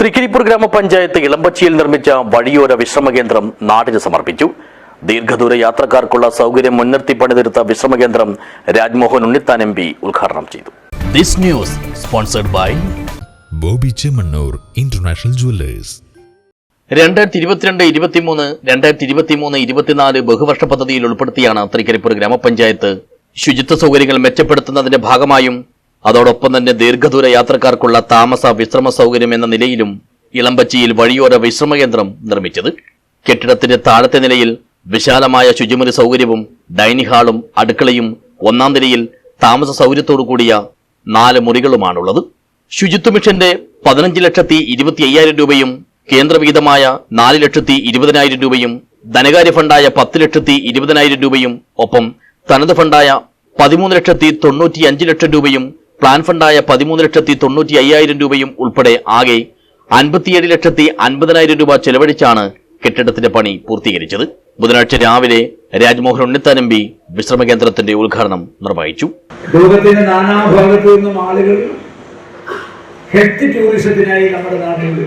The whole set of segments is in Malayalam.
തൃക്കരിപ്പൂർ ഗ്രാമപഞ്ചായത്ത് ഇളമ്പച്ചിയിൽ നിർമ്മിച്ച വഴിയോര വിശ്രമ കേന്ദ്രം നാടിന് സമർപ്പിച്ചു. ദീർഘദൂര യാത്രക്കാർക്കുള്ള സൗകര്യം മുൻനിർത്തി പണിതീർത്ത വിശ്രമ കേന്ദ്രം രാജ്മോഹൻ ഉണ്ണിത്താൻ എം പി ഉദ്ഘാടനം ചെയ്തു. This news sponsored by Boby Chemmanur international jewellers. രണ്ടായിരത്തി ഇരുപത്തിരണ്ട് ഇരുപത്തിമൂന്ന് രണ്ടായിരത്തി ഇരുപത്തിമൂന്ന് ഇരുപത്തിനാല് ബഹുവർഷ പദ്ധതിയിൽ ഉൾപ്പെടുത്തിയാണ് തൃക്കരിപ്പൂർ ഗ്രാമപഞ്ചായത്ത് ശുചിത്വ സൗകര്യങ്ങൾ മെച്ചപ്പെടുത്തുന്നതിന്റെ ഭാഗമായും അതോടൊപ്പം തന്നെ ദീർഘദൂര യാത്രക്കാർക്കുള്ള താമസ വിശ്രമ സൗകര്യം എന്ന നിലയിലും ഇളമ്പച്ചിയിൽ വഴിയോര വിശ്രമ കേന്ദ്രം നിർമ്മിച്ചത്. കെട്ടിടത്തിന്റെ താഴത്തെ നിലയിൽ വിശാലമായ ശുചിമുറി സൗകര്യവും ഡൈനിങ് ഹാളും അടുക്കളയും ഒന്നാം നിലയിൽ താമസ സൗകര്യത്തോടു കൂടിയ നാല് മുറികളുമാണുള്ളത്. ശുചിത്വ മിഷന്റെ പതിനഞ്ച് ലക്ഷത്തി ഇരുപത്തി അയ്യായിരം രൂപയും കേന്ദ്രവിഹിതമായ നാല് ലക്ഷത്തി ഇരുപതിനായിരം രൂപയും ധനകാര്യ ഫണ്ടായ പത്ത് ലക്ഷത്തി ഇരുപതിനായിരം രൂപയും ഒപ്പം തനത് ഫണ്ടായ പതിമൂന്ന് ലക്ഷത്തി തൊണ്ണൂറ്റി അഞ്ച് ലക്ഷം രൂപയും പ്ലാൻ ഫണ്ടായ പതിമൂന്ന് ലക്ഷത്തി തൊണ്ണൂറ്റി അയ്യായിരം രൂപയും ഉൾപ്പെടെ ആകെ അൻപത്തിയേഴ് ലക്ഷത്തി അൻപതിനായിരം രൂപ ചെലവഴിച്ചാണ് കെട്ടിടത്തിന്റെ പണി പൂർത്തീകരിച്ചത്. ബുധനാഴ്ച രാവിലെ രാജ്മോഹൻ ഉണ്ണിത്താൻ വിശ്രമ കേന്ദ്രത്തിന്റെ ഉദ്ഘാടനം നിർവഹിച്ചു. ലോകത്തിന്റെ നാനാഭാഗത്തു നിന്നും ആളുകൾ ഹെൽത്ത് ടൂറിസത്തിനായി നമ്മുടെ നാട്ടിൽ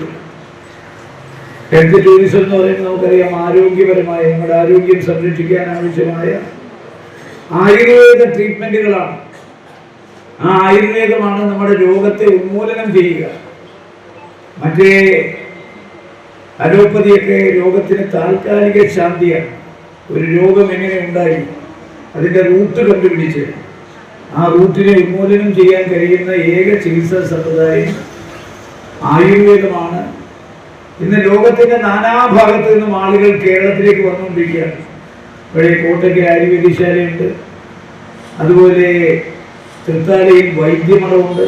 ഹെൽത്ത് ടൂറിസം എന്ന് പറയുന്നത് നമുക്കറിയാം ആരോഗ്യപരമായ നമ്മുടെ ആരോഗ്യം സംരക്ഷിക്കാൻ ആവശ്യമായ ആയുർവേദ ട്രീറ്റ്മെന്റുകളാണ് ആ ആയുർവേദമാണ് നമ്മുടെ രോഗത്തെ ഉന്മൂലനം ചെയ്യുക. മറ്റേ അലോപ്പതിയൊക്കെ രോഗത്തിന് താൽക്കാലിക ശാന്തിയാണ്. ഒരു രോഗം എങ്ങനെ ഉണ്ടായി? അതിന്റെ റൂട്ട് കണ്ടുപിടിച്ച്. ആ റൂട്ടിനെ ഉന്മൂലനം ചെയ്യാൻ കഴിയുന്ന ഏക ചികിത്സാ സമ്പ്രദായം ആയുർവേദമാണ്. ഇന്ന് ലോകത്തിന്റെ നാനാഭാഗത്തു നിന്നും ആളുകൾ കേരളത്തിലേക്ക് വന്നുകൊണ്ടിരിക്കുകയാണ്. ഇവിടെ കോട്ടയ്ക്ക് ആയുർവേദശാലയുണ്ട്. അതുപോലെ തൃത്താലയിൽ വൈദ്യമഠമുണ്ട്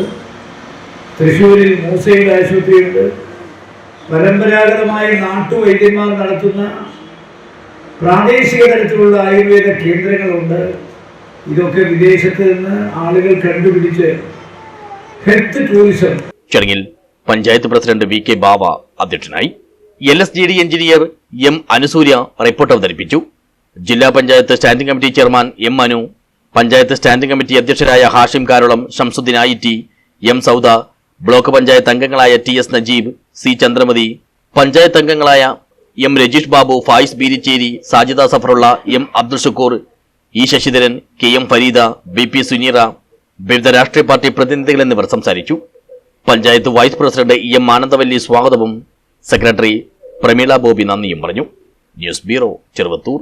തൃശ്ശൂരിൽ മൂസയുടെ ആശുപത്രിയുണ്ട്. പരമ്പരാഗതമായി നാട്ടുവൈദ്യന്മാർ നടത്തുന്ന പ്രാദേശിക തലത്തിലുള്ള ആയുർവേദ കേന്ദ്രങ്ങളുണ്ട്. ഇതൊക്കെ വിദേശത്ത് നിന്ന് ആളുകൾ കണ്ടുപിടിച്ച് ഹെൽത്ത് ടൂറിസം ചടങ്ങിൽ panchayat president V K Baba അധ്യക്ഷനായി L S G D engineer M Anusurya report അവതരിപ്പിച്ചു. ജില്ലാ panchayat standing committee chairman M Anu panchayat standing committee അധ്യക്ഷരായ Hashim Karolam Shamsuddin I T M Sauda block panchayat അംഗങ്ങളായ T S Najeeb C Chandramathi panchayat അംഗങ്ങളായ M Rajeesh Babu Fayis Beericheri Sajida Safarulla M Abdul Shukoor E Sasidharan K M Fareeda B P Suneera വിവിധ രാഷ്ട്രീയ പാർട്ടി പ്രതിനിധികൾ എന്നിവർ സംസാരിച്ചു. Panchayat vice president E M Anandavalli സ്വാഗതവും സെക്രട്ടറി പ്രമീള ബോബി നന്ദിയും പറഞ്ഞു. News bureau Cheruvathur.